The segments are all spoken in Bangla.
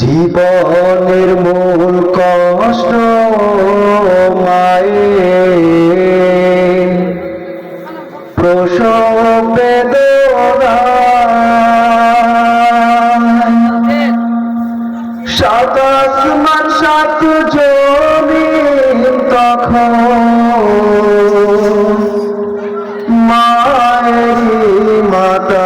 জীবনের মূল কষ্ট মায়ে প্রসব বেদনা সাত আসমান সাত জমিন তখন মায়ের মাতা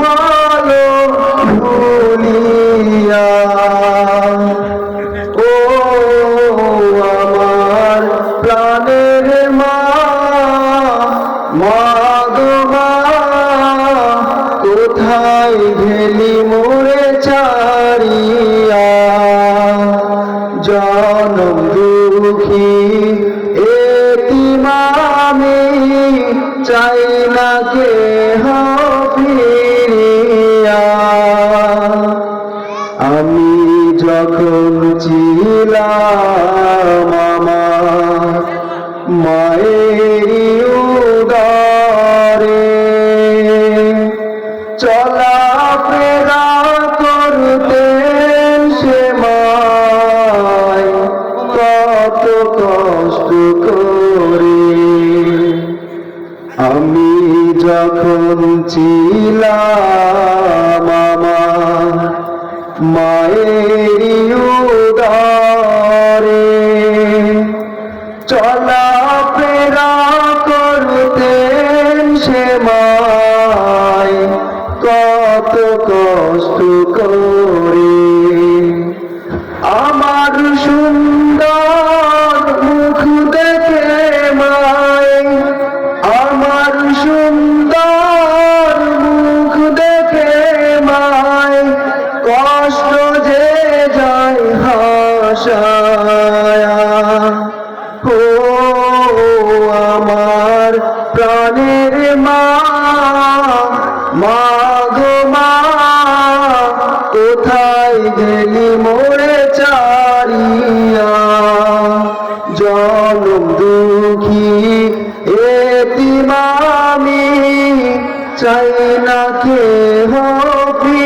ভালো ভুলিয়া। ও আমার প্রাণের মা মা কোথায় ভেলি মোরে চারিয়া জনম দুঃখী এতিমামি, চাই না কে আমি যখন ছিলাম আমার মায়ের উদারে চলা ফেরা করতেন সে কত কষ্ট করে। আমি যখন ছিলাম মায়ের হাসায়া ও আমার প্রাণের মা মা গো মা, কোথায় গেলি মোরে চারিয়া? জনম দুঃখী এতিমামি, চাই না কে ফিরিয়া।